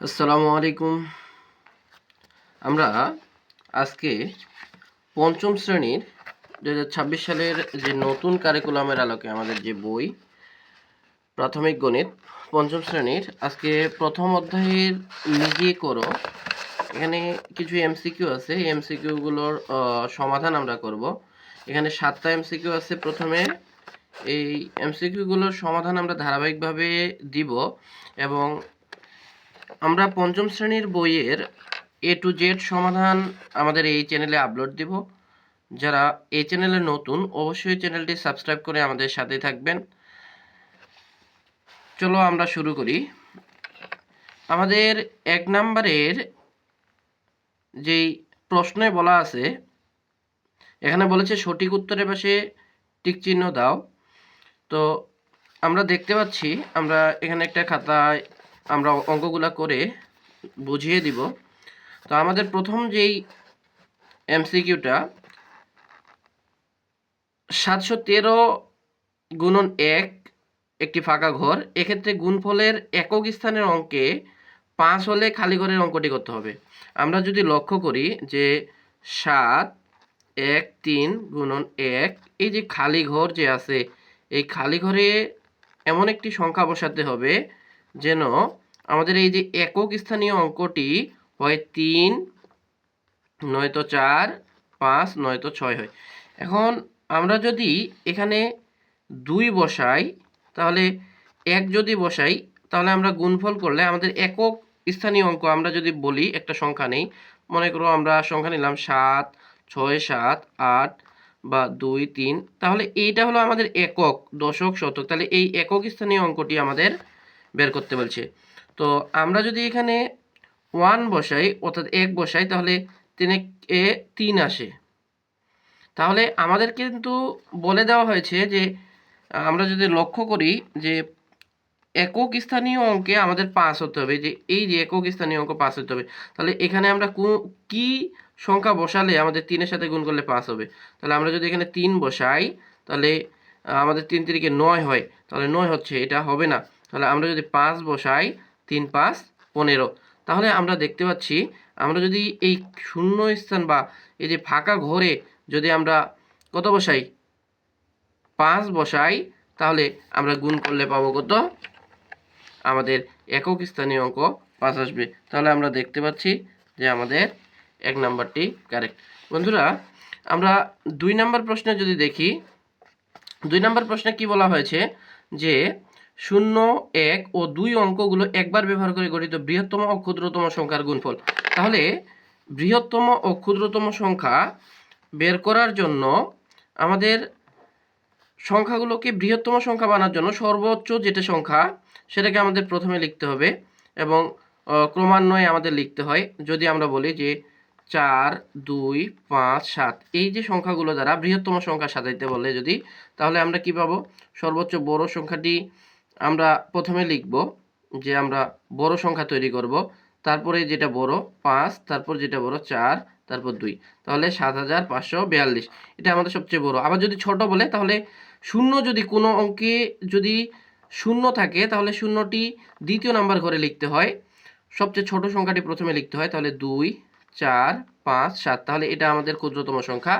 আসসালামু আলাইকুম। আমরা আজকে পঞ্চম শ্রেণির দু সালের যে নতুন কারিকুলামের আলোকে আমাদের যে বই, প্রাথমিক গণিত, পঞ্চম শ্রেণির, আজকে প্রথম অধ্যায়ের নিজে করো। এখানে কিছু এমসিকিউ আছে, এই এমসিকিউগুলোর সমাধান আমরা করব। এখানে সাতটা এমসিকিউ আছে, প্রথমে এই এমসিকিউগুলোর সমাধান আমরা ধারাবাহিকভাবে দিব এবং আমরা পঞ্চম শ্রেণির বইয়ের এ টু জেড সমাধান আমাদের এই চ্যানেলে আপলোড দিব। যারা এই চ্যানেলে নতুন, অবশ্যই চ্যানেলটি সাবস্ক্রাইব করে আমাদের সাথে থাকবেন। চলো আমরা শুরু করি। আমাদের এক নম্বরের যেই প্রশ্নে বলা আছে, এখানে বলেছে, সঠিক উত্তরের পাশে টিক চিহ্ন দাও। তো আমরা দেখতে পাচ্ছি, আমরা এখানে একটা খাতায় আমরা অঙ্কগুলা করে বুঝিয়ে দিব। তো আমাদের প্রথম যেই এমসিকিউটা, সাতশো তেরো গুণন এক একটি ফাঁকা ঘর, এক্ষেত্রে গুণফলের একক স্থানের অঙ্কে পাঁচ হলে খালি ঘরের অঙ্কটি করতে হবে। আমরা যদি লক্ষ্য করি যে সাত, এক, তিন গুণন এক, এই যে খালি ঘর যে আছে, এই খালি ঘরে এমন একটি সংখ্যা বসাতে হবে যেন আমাদের এই যে একক স্থানীয় অঙ্কটি হয় তিন, নয়তো চার, পাঁচ, নয়তো ছয় হয়। এখন আমরা যদি এখানে দুই বসাই, তাহলে এক যদি বসাই, তাহলে আমরা গুণফল করলে আমাদের একক স্থানীয় অঙ্ক আমরা যদি বলি, একটা সংখ্যা নেই, মনে করো আমরা সংখ্যা নিলাম সাত, ছয়, সাত, আট বা দুই, তিন, তাহলে এইটা হলো আমাদের একক দশক শতক। তাহলে এই একক স্থানীয় অঙ্কটি আমাদের বের করতে বলছে। তো আমরা যদি এখানে ওয়ান বসাই, অর্থাৎ এক বসাই, তাহলে তিনে এ তিন আসে। তাহলে আমাদের কিন্তু বলে দেওয়া হয়েছে যে, আমরা যদি লক্ষ্য করি যে একক স্থানীয় অঙ্কে আমাদের পাস হতে হবে, যে এই যে একক স্থানীয় অঙ্ক পাস হতে হবে, তাহলে এখানে আমরা কি সংখ্যা বসালে আমাদের তিনের সাথে গুণ করলে পাস হবে? তাহলে আমরা যদি এখানে তিন বসাই, তাহলে আমাদের তিন তিরিকে নয় হয়, তাহলে নয় হচ্ছে, এটা হবে না। তাহলে আমরা যদি পাঁচ বসাই, তিন, পাঁচ, পনেরো। তাহলে আমরা দেখতে পাচ্ছি, আমরা যদি এই শূন্য স্থান বা এই যে ফাঁকা ঘরে যদি আমরা কত বসাই? পাঁচ বসাই, তাহলে আমরা গুণ করলে পাবো কত? আমাদের একক স্থানীয় অঙ্ক পাঁচ আসবে। তাহলে আমরা দেখতে পাচ্ছি যে আমাদের এক নাম্বারটি কারেক্ট বন্ধুরা, আমরা দুই নাম্বার প্রশ্নে যদি দেখি, দুই নাম্বার প্রশ্নে কি বলা হয়েছে? যে শূন্য, এক ও দুই অঙ্কগুলো একবার ব্যবহার করে গঠিত বৃহত্তম ও ক্ষুদ্রতম সংখ্যার গুণফল। তাহলে বৃহত্তম ও ক্ষুদ্রতম সংখ্যা বের করার জন্য আমাদের সংখ্যাগুলোকে বৃহত্তম সংখ্যা বানার জন্য সর্বোচ্চ যেটা সংখ্যা সেটাকে আমাদের প্রথমে লিখতে হবে এবং ক্রমান্বয়ে আমাদের লিখতে হয়। যদি আমরা বলি যে চার, দুই, পাঁচ, সাত, এই যে সংখ্যাগুলো দ্বারা বৃহত্তম সংখ্যা সাজাইতে বলে যদি, তাহলে আমরা কি পাবো? সর্বোচ্চ বড় সংখ্যাটি আমরা প্রথমে লিখব যে আমরা বড় সংখ্যা তৈরি করব, তারপরে যেটা বড় পাঁচ, তারপর যেটা বড় চার, তারপর দুই। তাহলে সাত হাজার পাঁচশো বিয়াল্লিশ। এটা আমাদের সবচেয়ে বড়। আবার যদি ছোট বলে, তাহলে শূন্য যদি কোনো অঙ্কে যদি শূন্য থাকে, তাহলে শূন্যটি দ্বিতীয় নাম্বার ঘরে লিখতে হয়। সবচেয়ে ছোট সংখ্যাটি প্রথমে লিখতে হয়, তাহলে দুই, চার, পাঁচ, সাত। তাহলে এটা আমাদের ক্ষুদ্রতম সংখ্যা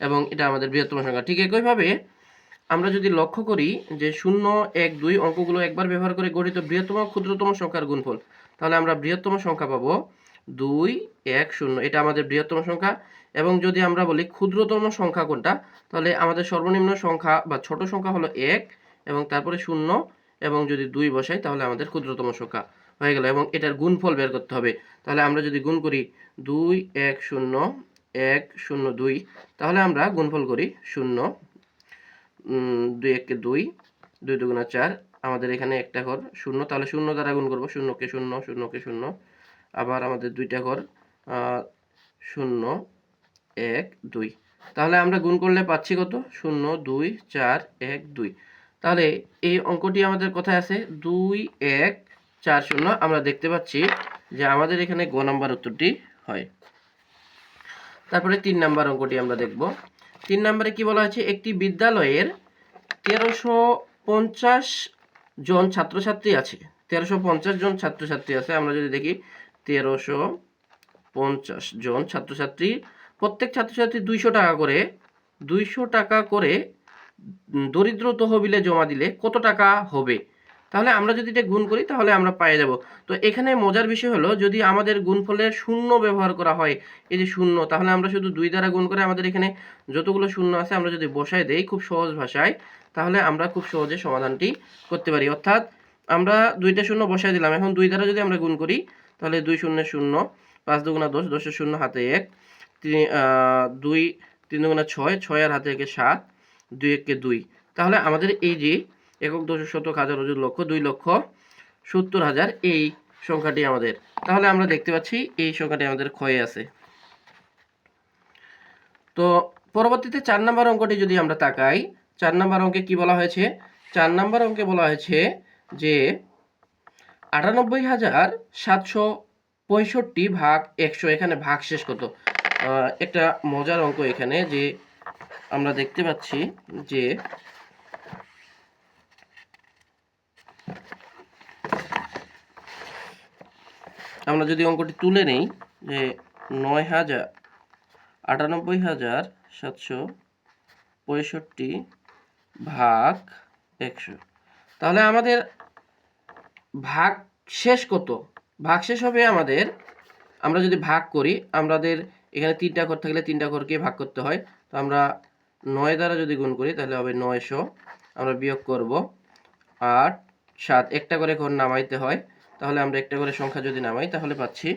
এবং এটা আমাদের বৃহত্তম সংখ্যা। ঠিক একইভাবে আমরা যদি লক্ষ্য করি যে শূন্য, এক, দুই অঙ্কগুলো একবার ব্যবহার করে গঠিত বৃহত্তম, ক্ষুদ্রতম সংখ্যার গুণফল, তাহলে আমরা বৃহত্তম সংখ্যা পাবো দুই, এক, শূন্য। এটা আমাদের বৃহত্তম সংখ্যা। এবং যদি আমরা বলি ক্ষুদ্রতম সংখ্যা কোনটা, তাহলে আমাদের সর্বনিম্ন সংখ্যা বা ছোট সংখ্যা হলো এক এবং তারপরে শূন্য। এবং যদি দুই বসাই, তাহলে আমাদের ক্ষুদ্রতম সংখ্যা হয়ে গেল এবং এটার গুণফল বের করতে হবে। তাহলে আমরা যদি গুণ করি দুই, এক, শূন্য এক, শূন্য, দুই, তাহলে আমরা গুণফল করি শূন্য দুই এককে দুই দুই দুগুণা চার। আমাদের এখানে একটা ঘর শূন্য, তাহলে শূন্য দ্বারা গুণ করব, শূন্যকে শূন্য শূন্যকে শূন্য। আবার আমাদের দুইটা ঘর শূন্য, এক, দুই। তাহলে আমরা গুণ করলে পাচ্ছি কত? শূন্য, দুই, চার, এক, দুই। তাহলে এই অঙ্কটি আমাদের কোথায় আছে? দুই, এক, চার, শূন্য। আমরা দেখতে পাচ্ছি যে আমাদের এখানে গ নাম্বার উত্তরটি হয়। তারপরে তিন নাম্বার অঙ্কটি আমরা দেখব। তিন নম্বরে কি বলা হয়েছে? একটি বিদ্যালয়ের তেরোশো পঞ্চাশ জন ছাত্রছাত্রী আছে। তেরোশো পঞ্চাশ জন ছাত্রছাত্রী আছে। আমরা যদি দেখি, তেরোশো পঞ্চাশ জন ছাত্রছাত্রী। প্রত্যেক ছাত্রছাত্রী দুইশো টাকা করে, দুইশো টাকা করে দরিদ্র তহবিলে জমা দিলে কত টাকা হবে? তাহলে আমরা যদি এটা গুণ করি, তাহলে আমরা পেয়ে যাব। তো এখানে মজার বিষয় হলো, যদি আমাদের গুণফলের শূন্য ব্যবহার করা হয়, এই যে শূন্য, তাহলে আমরা শুধু দুই দ্বারা গুণ করে আমাদের এখানে যতগুলো শূন্য আছে, আমরা যদি বসায় দেই খুব সহজ ভাষায়, তাহলে আমরা খুব সহজে সমাধানটি করতে পারি। অর্থাৎ আমরা দুইটা শূন্য বসায় দিলাম। এখন দুই দ্বারা যদি আমরা গুণ করি, তাহলে দুই শূন্য শূন্য, পাঁচ দুগুণা দশ, দশের শূন্য হাতে এক তিন দুই, তিন দুগুণা ছয় ছয় আর হাতে একে সাত, দুই একে দুই। তাহলে আমাদের এই যে একক দশ শতক হাজার অযুত লক্ষ, দুই লক্ষ সত্তর হাজার এই সংখ্যাটি আমাদের। তাহলে আমরা দেখতে পাচ্ছি এই সংখ্যাটি আমাদের ক্ষয়ে আছে। তো পরবর্তীতে চার নম্বর অঙ্কটি যদি আমরা তাকাই, চার নম্বর অঙ্কে কি বলা হয়েছে? চার নম্বর অঙ্কে বলা হয়েছে যে আটানব্বই হাজার সাতশো পঁয়ষট্টি ভাগ একশো, এখানে ভাগ শেষ কত একটা মজার অঙ্ক এখানে যে আমরা দেখতে পাচ্ছি যে আমরা যদি অঙ্কটি তুলে নেই, যে নয় হাজার আটানব্বই হাজার সাতশো পঁয়ষট্টি ভাগ একশো। তাহলে আমাদের ভাগ শেষ কত? ভাগ শেষ হবে আমাদের, আমরা যদি ভাগ করি, আমাদের এখানে তিনটা ঘর থাকলে তিনটা ঘরকে ভাগ করতে হয়। তো আমরা নয় দ্বারা যদি গুণ করি, তাহলে হবে নয়শো। আমরা বিয়োগ করব আট, সাত। একটা করে ঘর নামাইতে হয়। তাহলে আমরা একটা করে সংখ্যা যদি নামাই, তাহলে পাচ্ছি,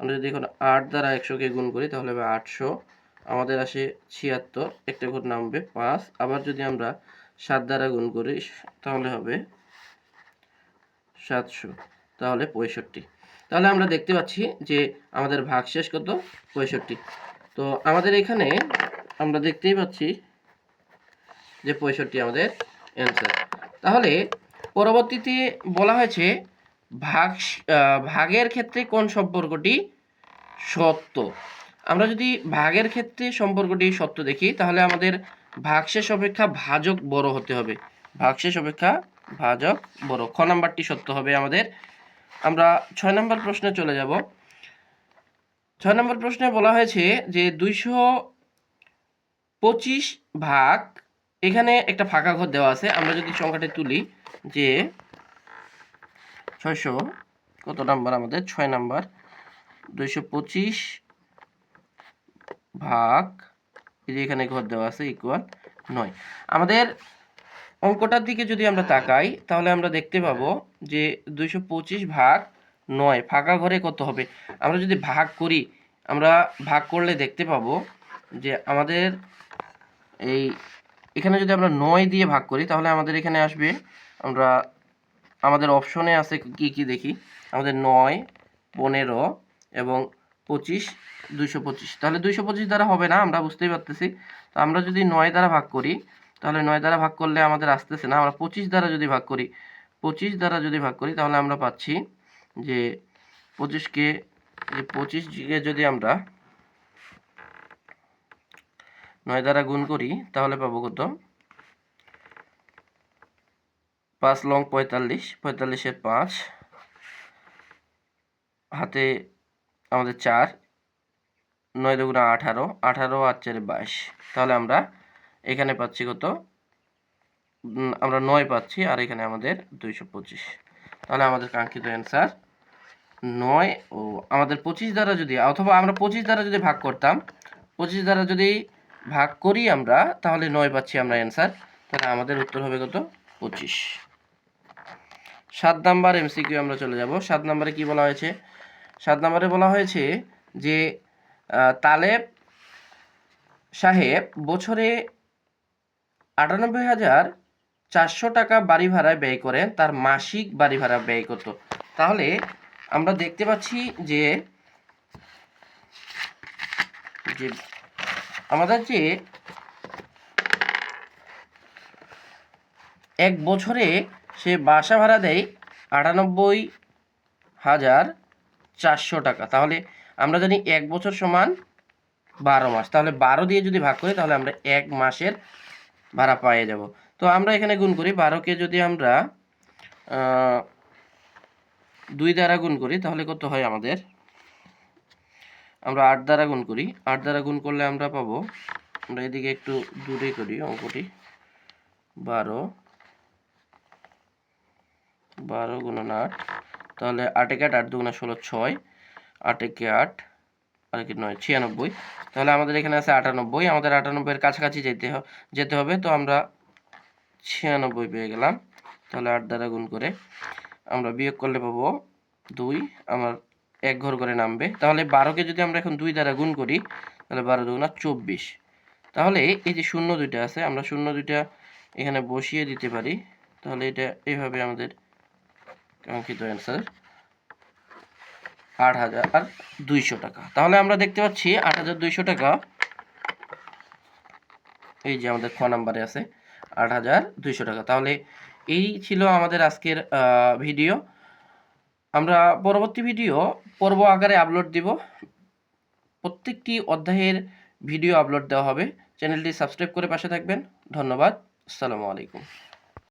আমরা যদি এখন আট দ্বারা একশোকে গুণ করি, তাহলে হবে আটশো, আমাদের আসে ছিয়াত্তর, একটা ঘর নামবে পাঁচ, আবার যদি আমরা সাত দ্বারা গুণ করি, তাহলে হবে সাতশো, তাহলে পঁয়ষট্টি। তাহলে আমরা দেখতে পাচ্ছি যে আমাদের ভাগশেষ কত? পঁয়ষট্টি। তো আমাদের এখানে আমরা দেখতেই পাচ্ছি যে পঁয়ষট্টি আমাদের অ্যান্সার তাহলে পরবর্তীতে বলা হয়েছে ভাগ ভাগের ক্ষেত্রে কোন সম্পর্কটি সত্য? আমরা যদি ভাগের ক্ষেত্রে সম্পর্কটি সত্য দেখি, তাহলে আমাদের ভাগশেষ অপেক্ষা ভাজক বড় হতে হবে। ভাগশেষ অপেক্ষা ভাজক বড়। খ নাম্বারটি সত্য হবে আমাদের। আমরা ছয় নম্বর প্রশ্নে চলে যাব। ছয় নম্বর প্রশ্নে বলা হয়েছে যে দুইশো পঁচিশ ভাগ, এখানে একটা ফাঁকা ঘর দেওয়া আছে। আমরা যদি সংখ্যাটি তুলি, যে ছয়শো, কত নাম্বার আমাদের? ছয় নাম্বার। দুইশো পঁচিশ ভাগ, এই যে এখানে ঘর দেওয়া আছে ইকুয়াল নয়। আমাদের অঙ্কটার দিকে যদি আমরা তাকাই, তাহলে আমরা দেখতে পাবো যে দুইশো পঁচিশ ভাগ নয়, ফাঁকা ঘরে কত হবে? আমরা যদি ভাগ করি, আমরা ভাগ করলে দেখতে পাবো যে আমাদের এই, এখানে যদি আমরা নয় দিয়ে ভাগ করি, তাহলে আমাদের এখানে আসবে, আমরা আমাদের অপশনে আছে কি কি দেখি? আমাদের নয়, পনেরো এবং পঁচিশ, দুইশো পঁচিশ। তাহলে দুইশো পঁচিশ দ্বারা হবে না, আমরা বুঝতেই পারতেছি। তো আমরা যদি নয় দ্বারা ভাগ করি, তাহলে নয় দ্বারা ভাগ করলে আমাদের আসতেছে না। আমরা পঁচিশ দ্বারা যদি ভাগ করি, পঁচিশ দ্বারা যদি ভাগ করি, তাহলে আমরা পাচ্ছি যে পঁচিশকে যে পঁচিশকে যদি আমরা নয় দ্বারা গুণ করি, তাহলে পাবো কত? পাঁচ লং পঁয়তাল্লিশ, পঁয়তাল্লিশের পাঁচ। হাতে আমাদের চার, নয় দুগুণা আঠারো আঠারো আর চারে বাইশ। তাহলে আমরা এখানে পাচ্ছি কত? আমরা নয় পাচ্ছি আর এখানে আমাদের দুইশো পঁচিশ। তাহলে আমাদের কাঙ্ক্ষিত অ্যান্সার নয় ও আমাদের পঁচিশ দ্বারা যদি, অথবা আমরা পঁচিশ দ্বারা যদি ভাগ করতাম, পঁচিশ দ্বারা যদি ভাগ করি আমরা, তাহলে নয় পাচ্ছি আমরা অ্যান্সার। তাহলে আমাদের উত্তর হবে কত? পঁচিশ। সাত নাম্বার এমসিকিউ আমরা চলে যাব। সাত নাম্বারে কি বলা হয়েছে? সাত নাম্বারে বলা হয়েছে যে তালেব সাহেব বছরে আটানব্বই হাজার চারশো টাকা বাড়ি ভাড়ায় ব্যয় করেন, তার মাসিক বাড়ি ভাড়া ব্যয় কত তাহলে আমরা দেখতে পাচ্ছি যে যে আমাদের যে এক বছরে সে বাসা ভাড়া দেয় আটানব্বই হাজার চারশো টাকা। তাহলে আমরা জানি এক বছর সমান বারো মাস। তাহলে বারো দিয়ে যদি ভাগ করি, তাহলে আমরা এক মাসের ভাড়া পেয়ে যাব। তো আমরা এখানে গুণ করি, বারোকে যদি আমরা দুই দ্বারা গুণ করি, তাহলে কত হয় আমাদের? আমরা আট দ্বারা গুণ করি। আট দ্বারা গুণ করলে আমরা পাবো, আমরা এদিকে একটু দূরে করি অঙ্কটি, বারো বারো গুণন আট, তাহলে আট একে আট আট দুগুণা ষোলো ছয়, আট একে আট আর কি নয়, ছিয়ানব্বই। তাহলে আমাদের এখানে আছে আটানব্বই, আমাদের আটানব্বইয়ের কাছাকাছি যেতে যেতে হবে, তো আমরা ছিয়ানব্বই পেয়ে গেলাম। তাহলে আট দ্বারা গুণ করে আমরা বিয়োগ করলে পাবো দুই, আমার এক ঘর করে নামবে। তাহলে বারোকে যদি আমরা এখন দুই দ্বারা গুণ করি, তাহলে বারো দুগুণা চব্বিশ। তাহলে এই যে শূন্য দুইটা আছে, আমরা শূন্য দুইটা এখানে বসিয়ে দিতে পারি। তাহলে এটা এইভাবে আমাদের কাঙ্ক্ষিত অ্যান্সার আট হাজার দুইশো টাকা। তাহলে আমরা দেখতে পাচ্ছি আট হাজার দুইশো টাকা। এই যে আমাদের খ নাম্বারে আছে, আট হাজার দুইশো টাকা। তাহলে এই ছিল আমাদের আজকের ভিডিও আমরা পরবর্তী ভিডিও পর্ব আকারে আপলোড দিব। প্রত্যেকটি অধ্যায়ের ভিডিও আপলোড দেওয়া হবে। চ্যানেলটি সাবস্ক্রাইব করে পাশে থাকবেন। ধন্যবাদ। আসসালামু আলাইকুম।